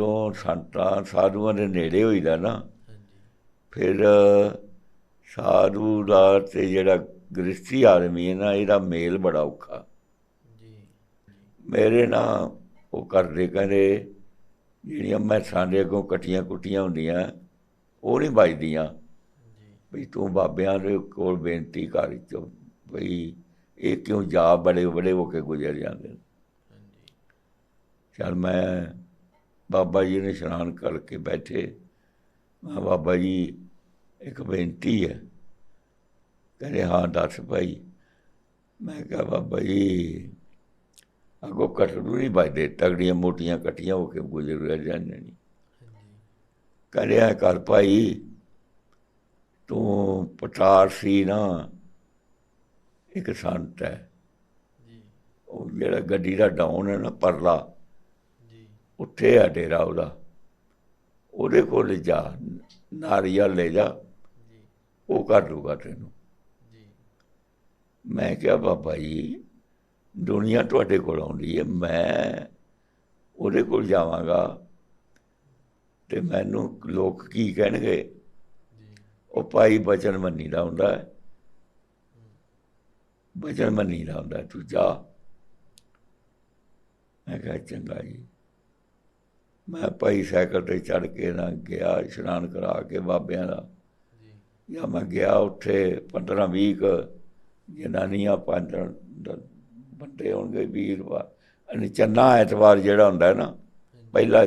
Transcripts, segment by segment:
ਜਦੋਂ ਸੰਤਾਂ ਸਾਧੂਆਂ ਦੇ ਨੇੜੇ ਹੋਈਦਾ ਨਾ ਫਿਰ ਸਾਧੂ ਦਾ ਤੇ ਜਿਹੜਾ ਗ੍ਰਸਤੀ ਆਦਮੀ ਹੈ ਨਾ ਇਹਦਾ ਮੇਲ ਬੜਾ ਔਖਾ। ਜੀ। ਮੇਰੇ ਨਾਲ ਉਹ ਕਰਦੇ ਕਹਿੰਦੇ ਜਿਹੜੀਆਂ ਮੈਂ ਸਾਡੇ ਅੱਗੋਂ ਕਟੀਆਂ ਕੁੱਟੀਆਂ ਹੁੰਦੀਆਂ ਉਹ ਨਹੀਂ ਵੱਜਦੀਆਂ। ਜੀ। ਵੀ ਤੂੰ ਬਾਬਿਆਂ ਦੇ ਕੋਲ ਬੇਨਤੀ ਕਰ ਚੋ ਵੀ ਇਹ ਕਿਉਂ ਜਾ ਬੜੇ ਬੜੇ ਹੋ ਕੇ ਗੁਜ਼ਰ ਜਾਂਦੇ ਨੇ। ਚਲ ਮੈਂ ਬਾਬਾ ਜੀ ਨੇ ਇਸ਼ਨਾਨ ਕਰਕੇ ਬੈਠੇ। ਮੈਂ ਬਾਬਾ ਜੀ ਇੱਕ ਬੇਨਤੀ ਹੈ। ਕਹਿੰਦੇ ਹਾਂ ਦੱਸ ਭਾਈ। ਮੈਂ ਕਿਹਾ ਬਾਬਾ ਜੀ ਅਗੋ ਕਟੜੂ ਨਹੀਂ ਵੱਜਦੇ ਤਗੜੀਆਂ ਮੋਟੀਆਂ ਕਟੀਆਂ ਹੋ ਕੇ ਗੁਜ਼ਰ ਜਾਂਦੇ ਨਹੀਂ ਹਾਂਜੀ ਕਹਿੰਦੇ ਆ ਕਰ ਭਾਈ ਤੂੰ ਪਟਾਰ ਸੀ ਨਾ ਇੱਕ ਸੰਤ ਹੈ। ਜੀ। ਉਹ ਜਿਹੜਾ ਗੱਡੀ ਦਾ ਡਾਊਨ ਹੈ ਨਾ ਪਰਲਾ ਉੱਥੇ ਆ ਡੇਰਾ ਉਹਦਾ। ਉਹਦੇ ਕੋਲ ਜਾ ਨਾਰੀਅਲ ਲੈ ਜਾ। ਉਹ ਕਰ ਦੂਗਾ ਤੈਨੂੰ। ਮੈਂ ਕਿਹਾ ਬਾਬਾ ਜੀ ਦੁਨੀਆ ਤੁਹਾਡੇ ਕੋਲ ਆਉਂਦੀ ਹੈ। ਮੈਂ ਉਹਦੇ ਕੋਲ ਜਾਵਾਂਗਾ। ਤੇ ਮੈਨੂੰ ਲੋਕ ਕੀ ਕਹਿਣਗੇ? ਉਹ ਭਾਈ ਬਚਨ ਮੰਨੀ ਦਾ ਹੁੰਦਾ ਹੈ। ਬਚਨ ਮੰਨੀ ਦਾ ਹੁੰਦਾ ਤੂੰ ਜਾ। ਮੈਂ ਕਿਹਾ ਚੰਗਾ ਜੀ। ਮੈਂ ਭਾਈ ਸਾਈਕਲ ਤੇ ਚੜ ਕੇ ਨਾ ਗਿਆ ਇਸ਼ਨਾਨ ਕਰਾ ਕੇ ਬਾਬਿਆਂ ਦਾ। ਜੀ। ਜਾਂ ਮੈਂ ਗਿਆ ਉੱਥੇ 15 20 ਕੁ ਜਨਾਨੀਆਂ ਪੰਜ ਬੰਦੇ ਹੋਣਗੇ ਵੀਰਵਾਰ ਅਨੇ ਚੰਨਾ ਐਤਵਾਰ ਜਿਹੜਾ ਹੁੰਦਾ ਨਾ ਪਹਿਲਾ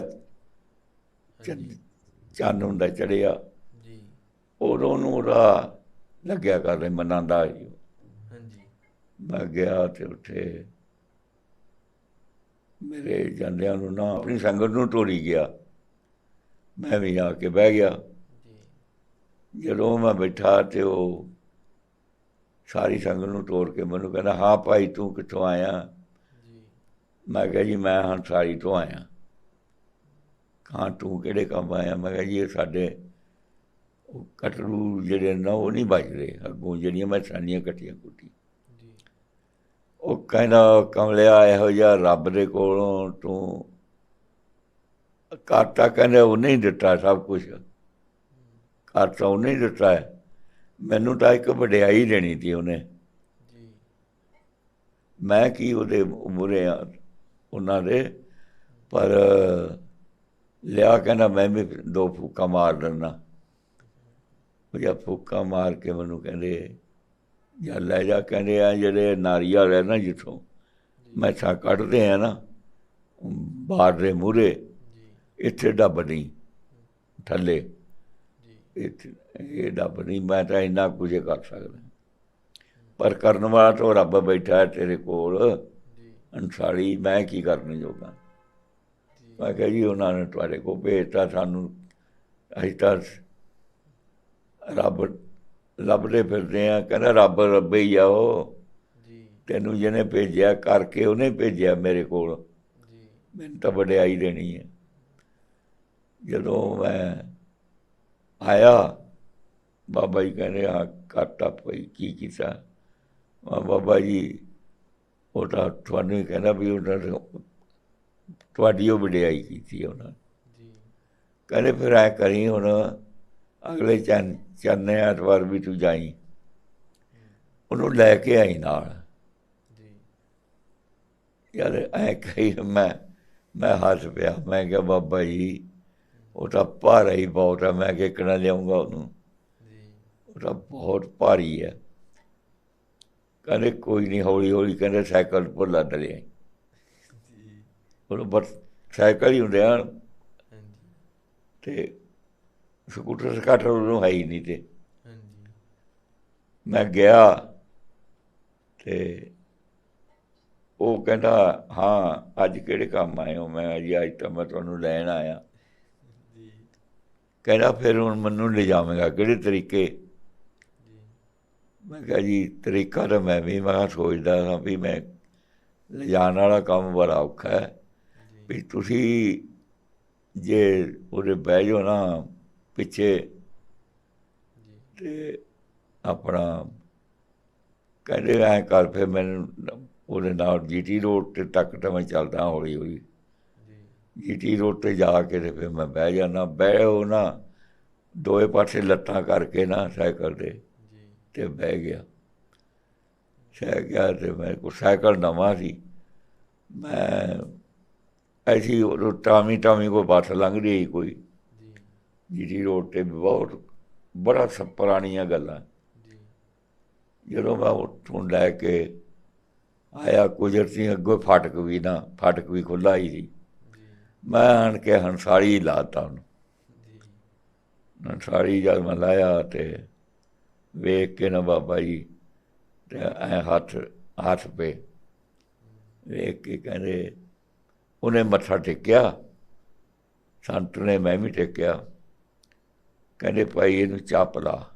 ਚੰਨ ਹੁੰਦਾ ਚੜਿਆ ਜੀ। ਉਦੋਂ ਨੂੰ ਉਹਦਾ ਲੱਗਿਆ ਮਨਾਂਦਾ ਸੀ। ਉਹ। ਹਾਂਜੀ। ਮੈਂ ਗਿਆ ਤੇ ਉੱਥੇ ਮੇਰੇ ਜਾਂਦਿਆਂ ਨੂੰ ਨਾ ਆਪਣੀ ਸੰਗਤ ਨੂੰ ਤੋੜੀ ਗਿਆ। ਮੈਂ ਵੀ ਆ ਕੇ ਬਹਿ ਗਿਆ। ਜਦੋਂ ਮੈਂ ਬੈਠਾ ਤੇ ਉਹ ਸਾਰੀ ਸੰਗਤ ਨੂੰ ਤੋੜ ਕੇ ਮੈਨੂੰ ਕਹਿੰਦਾ ਹਾਂ ਭਾਈ ਤੂੰ ਕਿੱਥੋਂ ਆਇਆ? ਮੈਂ ਕਿਹਾ ਜੀ ਮੈਂ ਹੰਸਾਰੀ ਤੋਂ ਆਇਆ। ਕਹਾਂ ਤੂੰ ਕਿਹੜੇ ਕੰਮ ਆਇਆ? ਮੈਂ ਕਿਹਾ ਜੀ ਇਹ ਸਾਡੇ ਉਹ ਕਟਰੂ ਜਿਹੜੇ ਨਾ ਉਹ ਨਹੀਂ ਵੱਜਦੇ। ਅੱਗੋਂ ਜਿਹੜੀਆਂ ਮੈਂ ਸਾਨੀਆਂ ਜੀ ਉਹ ਕਹਿੰਦਾ ਕਮਲਿਆ ਇਹੋ ਜਿਹਾ ਰੱਬ ਦੇ ਕੋਲੋਂ ਤੂੰ ਕਾਟਾ ਕਹਿੰਦੇ ਉਹਨੇ ਹੀ ਦਿੱਤਾ ਸਭ ਕੁਝ ਕਾਟਾ ਉਹਨੇ ਹੀ ਦਿੱਤਾ ਹੈ। ਮੈਨੂੰ ਤਾਂ ਇੱਕ ਵਡਿਆਈ ਦੇਣੀ ਸੀ ਉਹਨੇ। ਜੀ। ਮੈਂ ਕੀ ਉਹਦੇ ਮੁਰੇ ਆ ਉਹਨਾਂ ਦੇ? ਪਰ ਲਿਆ ਕਹਿੰਦਾ ਮੈਂ ਵੀ ਦੋ ਫੂਕਾ ਮਾਰ ਦਿੰਦਾ। ਉਹ ਜਾਂ ਫੂਕਾ ਮਾਰ ਕੇ ਮੈਨੂੰ ਕਹਿੰਦੇ ਜਾਂ ਲੈ ਜਾ ਕਹਿੰਦੇ ਆ ਜਿਹੜੇ ਨਾਰੀਅਲ ਹੈ ਨਾ ਜਿੱਥੋਂ ਮੈਥਾ ਕੱਢਦੇ ਆ ਨਾ ਬਾਹਰ ਦੇ ਮੂਰੇ ਇੱਥੇ ਡੱਬ ਨਹੀਂ ਥੱਲੇ। ਇੱਥੇ ਇਹ ਡੱਬ ਨਹੀਂ ਮੈਂ ਤਾਂ ਇੰਨਾ ਕੁਝ ਕਰ ਸਕਦਾ। ਪਰ ਕਰਨ ਵਾਲਾ ਤਾਂ ਰੱਬ ਬੈਠਾ ਹੈ ਤੇਰੇ ਕੋਲ। ਅਨਸਾਰੀ ਮੈਂ ਕੀ ਕਰਨ ਜੋਗਾ? ਮੈਂ ਕਿਹਾ ਜੀ ਉਹਨਾਂ ਨੇ ਤੁਹਾਡੇ ਕੋਲ ਭੇਜਤਾ ਸਾਨੂੰ ਅਸੀਂ ਤਾਂ ਰੱਬ ਲੱਭਦੇ ਫਿਰਦੇ ਆ ਕਹਿੰਦਾ ਰੱਬ ਰੱਬੇ ਹੀ ਆ ਉਹ। ਜੀ। ਤੈਨੂੰ ਜਿਹਨੇ ਭੇਜਿਆ ਕਰਕੇ ਉਹਨੇ ਭੇਜਿਆ ਮੇਰੇ ਕੋਲ। ਜੀ। ਮੈਨੂੰ ਤਾਂ ਵਡਿਆਈ ਦੇਣੀ ਹੈ ਜਦੋਂ ਮੈਂ ਆਇਆ ਬਾਬਾ ਜੀ ਕਹਿੰਦੇ ਆ ਕਾਟਾ ਪਈ ਕੀ ਕੀਤਾ? ਮੈਂ ਬਾਬਾ ਜੀ ਉਹ ਤਾਂ ਤੁਹਾਨੂੰ ਹੀ ਕਹਿੰਦਾ ਵੀ ਉਹਨਾਂ ਨੇ ਤੁਹਾਡੀ ਉਹ ਵਡਿਆਈ ਕੀਤੀ ਉਹਨਾਂ। ਜੀ। ਕਹਿੰਦੇ ਫਿਰ ਐ ਕਰੀ ਹੁਣ ਅਗਲੇ ਚੰਨ ਚੰਨੇ ਐਤਵਾਰ ਵੀ ਤੂੰ ਜਾਈ। ਉਹਨੂੰ ਲੈ ਕੇ ਆਈ ਨਾਲ। ਜੀ। ਯਾਰ ਐ ਕਹੀ ਮੈਂ ਮੈਂ ਹੱਸ ਪਿਆ। ਮੈਂ ਕਿਹਾ ਬਾਬਾ ਜੀ ਉਹ ਤਾਂ ਭਾਰਾ ਹੀ ਬਹੁਤ ਹੈ ਮੈਂ ਕਿ ਕਿਹਨਾਂ ਲਿਆਉਂਗਾ ਉਹਨੂੰ। ਜੀ। ਉਹ ਤਾਂ ਬਹੁਤ ਭਾਰੀ ਹੈ ਕਹਿੰਦੇ ਕੋਈ ਨਹੀਂ ਹੌਲੀ ਹੌਲੀ ਕਹਿੰਦੇ ਸਾਈਕਲ ਪਰ ਲੱਦ ਲਿਆ ਜੀ। ਉਹਨੂੰ ਬਸ ਸਾਈਕਲ ਹੀ ਹੁੰਦੇ ਆ। ਤੇ ਸਕੂਟਰ ਸਕਾਟਰ ਉਹਨੂੰ ਹੈ ਹੀ ਨਹੀਂ ਤੇ। ਹਾਂਜੀ। ਮੈਂ ਗਿਆ ਤੇ ਉਹ ਕਹਿੰਦਾ ਹਾਂ ਅੱਜ ਕਿਹੜੇ ਕੰਮ ਆਏ ਹੋ? ਮੈਂ ਜੀ ਅੱਜ ਤਾਂ ਮੈਂ ਤੁਹਾਨੂੰ ਲੈਣ ਆਇਆ। ਜੀ। ਕਹਿੰਦਾ ਫਿਰ ਹੁਣ ਮੈਨੂੰ ਲੈ ਜਾਵੇਂਗਾ ਕਿਹੜੇ ਤਰੀਕੇ? ਮੈਂ ਕਿਹਾ ਜੀ ਤਰੀਕਾ ਤਾਂ ਮੈਂ ਵੀ ਮੈਂ ਸੋਚਦਾ ਹਾਂ ਵੀ ਮੈਂ ਲਿਜਾਣ ਵਾਲਾ ਕੰਮ ਬੜਾ ਔਖਾ ਹੈ। ਵੀ ਤੁਸੀਂ ਜੇ ਉਹਦੇ ਬਹਿ ਜਾਓ ਨਾ ਪਿੱਛੇ ਤੇ ਆਪਣਾ ਕਹਿੰਦੇ ਐ ਕਰ ਫਿਰ ਮੈਨੂੰ ਉਹਦੇ ਨਾਲ ਜੀਟੀ ਰੋਡ ਤੇ ਤੱਕ ਤਾਂ ਮੈਂ ਚੱਲਦਾ ਹੌਲੀ ਹੌਲੀ। ਜੀ। ਜੀਟੀ ਰੋਡ ਤੇ ਜਾ ਕੇ ਤੇ ਫਿਰ ਮੈਂ ਬਹਿ ਜਾਣਾ ਬਹਿ ਉਹ ਨਾ ਦੋਏ ਪਾਸੇ ਲੱਤਾਂ ਕਰਕੇ ਨਾ ਸਾਈਕਲ ਦੇ ਜੀ। ਤੇ ਬਹਿ ਗਿਆ। ਸਾਈਕਲ ਤੇ ਮੇਰੇ ਕੋਲ ਸਾਈਕਲ ਨਵਾਂ ਸੀ। ਮੈਂ ਐਸੀ ਉਹ ਟਾਮੀ ਟਾਮੀ ਕੋਈ ਬੱਸ ਲੰਘ ਰਹੀ ਕੋਈ। ਜੀਟੀ ਰੋਡ ਤੇ ਬਹੁਤ ਬੜਾ ਸ ਪੁਰਾਣੀਆਂ ਗੱਲਾਂ। ਜਦੋਂ ਮੈਂ ਉੱਥੋਂ ਲੈ ਕੇ ਆਇਆ ਕੁਦਰਤੀ ਅੱਗੋਂ ਫਾਟਕ ਵੀ ਨਾ ਫਾਟਕ ਵੀ ਖੁੱਲਾ ਹੀ ਸੀ। ਮੈਂ ਆਣ ਕੇ ਹੰਸਾਰੀ ਲਾਤਾ ਉਹਨੂੰ। ਹੰਸਾਰੀ ਜਦ ਮੈਂ ਲਾਇਆ ਤੇ ਵੇਖ ਕੇ ਨਾ ਬਾਬਾ ਜੀ ਤੇ ਐ ਹੱਥ ਹੱਥ ਪੇ। ਵੇਖ ਕੇ ਕਹਿੰਦੇ ਉਹਨੇ ਮੱਥਾ ਟੇਕਿਆ ਸੰਤ ਨੇ ਮੈਂ ਵੀ ਟੇਕਿਆ। ਕਹਿੰਦੇ ਭਾਈ ਇਹਨੂੰ ਚਾਪ ਲਾ।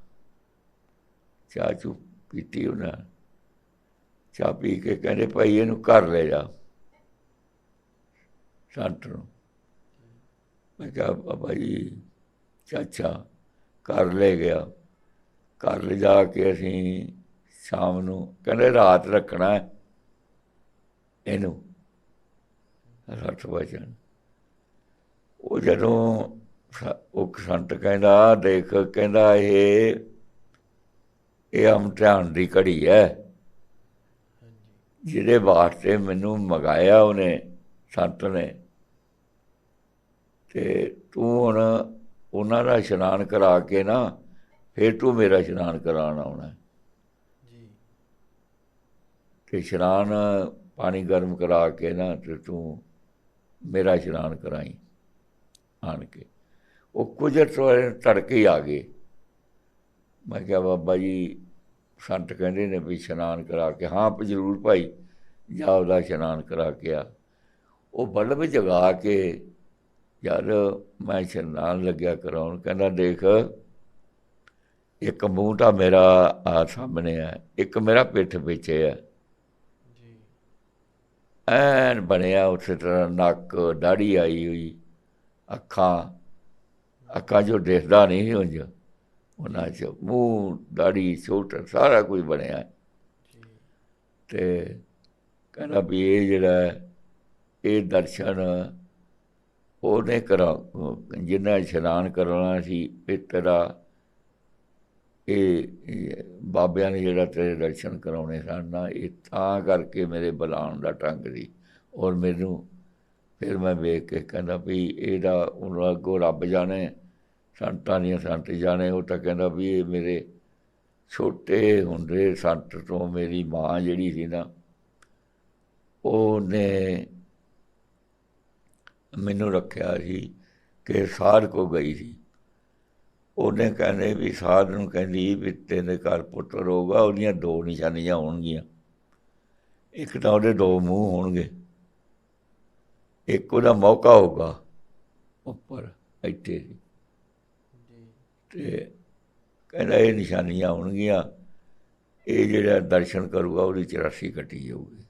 ਚਾਹ ਚੂ ਪੀਤੀ ਉਹਨਾਂ। ਚਾਹ ਪੀ ਕੇ ਕਹਿੰਦੇ ਭਾਈ ਇਹਨੂੰ ਘਰ ਲੈ ਜਾ। ਸੰਤ ਨੂੰ। ਮੈਂ ਕਿਹਾ, ਬਾਬਾ ਜੀ, ਚਾਚਾ ਘਰ ਲੈ ਗਿਆ। ਘਰ ਲੈ ਜਾ ਕੇ ਅਸੀਂ ਸ਼ਾਮ ਨੂੰ ਕਹਿੰਦੇ ਰਾਤ ਰੱਖਣਾ ਇਹਨੂੰ। ਰੱਠ ਵਜਨ ਉਹ ਜਦੋਂ ਉਹ ਸੰਤ ਕਹਿੰਦਾ ਦੇਖ ਕਹਿੰਦਾ ਇਹ ਇਹ ਅਮਤਿਹਾਨ ਦੀ ਘੜੀ ਹੈ। ਜਿਹਦੇ ਵਾਸਤੇ ਮੈਨੂੰ ਮਗਾਇਆ ਉਹਨੇ ਸੰਤ ਨੇ। ਤੇ ਤੂੰ ਹੁਣ ਉਹਨਾਂ ਦਾ ਇਸ਼ਨਾਨ ਕਰਾ ਕੇ ਨਾ ਫਿਰ ਤੂੰ ਮੇਰਾ ਇਸ਼ਨਾਨ ਕਰਾਉਣ ਆਉਣਾ। ਜੀ। ਤੇ ਇਸ਼ਨਾਨ ਪਾਣੀ ਗਰਮ ਕਰਾ ਕੇ ਨਾ ਤੇ ਤੂੰ ਮੇਰਾ ਇਸ਼ਨਾਨ ਕਰਾਈ ਆਣ ਕੇ। ਉਹ ਕੁਝਟ ਵਾਲੇ ਤੜਕੇ ਹੀ ਆ ਗਏ। ਮੈਂ ਕਿਹਾ ਬਾਬਾ ਜੀ ਸੰਤ ਕਹਿੰਦੇ ਨੇ ਵੀ ਇਸ਼ਨਾਨ ਕਰਾ ਕੇ ਹਾਂ ਜ਼ਰੂਰ ਭਾਈ ਜਾ ਉਹਦਾ ਇਸ਼ਨਾਨ ਕਰਾ ਕੇ ਆ। ਉਹ ਬਲਬ ਜਗਾ ਕੇ ਯਾਰ ਮੈਂ ਇਸ਼ਨਾਨ ਲੱਗਿਆ ਕਰਾਉਣ ਕਹਿੰਦਾ ਦੇਖ ਇੱਕ ਮੂੰਹ ਤਾਂ ਮੇਰਾ ਆ ਸਾਹਮਣੇ ਹੈ ਇੱਕ ਮੇਰਾ ਪਿੱਠ ਪਿੱਛੇ ਜੀ। ਐਨ ਬਣਿਆ ਉਸੇ ਤਰ੍ਹਾਂ ਨੱਕ ਦਾੜੀ ਆਈ ਹੋਈ ਅੱਖਾਂ ਅੱਖਾਂ ਜੋ ਦਿਖਦਾ ਨਹੀਂ ਉਂਝ ਉਹਨਾਂ 'ਚ ਮੂੰਹ, ਦਾੜੀ ਛੋਟ ਸਾਰਾ ਕੁਝ ਬਣਿਆ ਹੈ। ਤੇ ਕਹਿੰਦਾ ਵੀ ਇਹ ਜਿਹੜਾ ਇਹ ਦਰਸ਼ਨ ਉਹਨੇ ਕਰਾ ਜਿੰਨਾ ਇਸ਼ਨਾਨ ਕਰਾਉਣਾ ਸੀ, ਇਹ ਤੇਰਾ, ਇਹ ਇਹ ਬਾਬਿਆਂ ਨੇ ਜਿਹੜਾ ਤੇਰੇ ਦਰਸ਼ਨ ਕਰਾਉਣੇ ਸਨ ਨਾ, ਇਹ ਤਾਂ ਕਰਕੇ ਮੇਰੇ ਬੁਲਾਉਣ ਦਾ ਢੰਗ ਸੀ ਔਰ ਮੈਨੂੰ ਫਿਰ ਮੈਂ ਵੇਖ ਕੇ ਕਹਿੰਦਾ ਵੀ ਇਹਦਾ ਉਹਨਾਂ ਅੱਗੋਂ ਰੱਬ ਜਾਣੇ, ਸੰਤਾਂ ਦੀਆਂ ਸੰਤ ਜਾਣੇ। ਉਹ ਤਾਂ ਕਹਿੰਦਾ ਵੀ ਇਹ ਮੇਰੇ ਛੋਟੇ ਹੁੰਦੇ ਸੰਤ ਤੋਂ ਮੇਰੀ ਮਾਂ ਜਿਹੜੀ ਸੀ ਨਾ, ਉਹਨੇ ਮੈਨੂੰ ਰੱਖਿਆ ਸੀ ਕਿ ਸਾਧ ਕੋ ਗਈ ਸੀ। ਉਹਨੇ ਕਹਿੰਦੇ ਵੀ ਸਾਧ ਨੂੰ ਕਹਿੰਦੀ ਵੀ ਤੇਰੇ ਘਰ ਪੁੱਤਰ ਹੋਊਗਾ ਉਹਦੀਆਂ ਦੋ ਨਿਸ਼ਾਨੀਆਂ ਹੋਣਗੀਆਂ। ਇੱਕ ਤਾਂ ਉਹਦੇ ਦੋ ਮੂੰਹ ਹੋਣਗੇ। ਇੱਕ ਉਹਦਾ ਮੌਕਾ ਹੋਊਗਾ ਉੱਪਰ ਇੱਥੇ। ਜੀ ਤੇ ਕਹਿੰਦਾ ਇਹ ਨਿਸ਼ਾਨੀਆਂ ਹੋਣਗੀਆਂ ਇਹ ਜਿਹੜਾ ਦਰਸ਼ਨ ਕਰੂਗਾ ਉਹਦੀ 84 ਕੱਟੀ ਜਾਊਗੀ।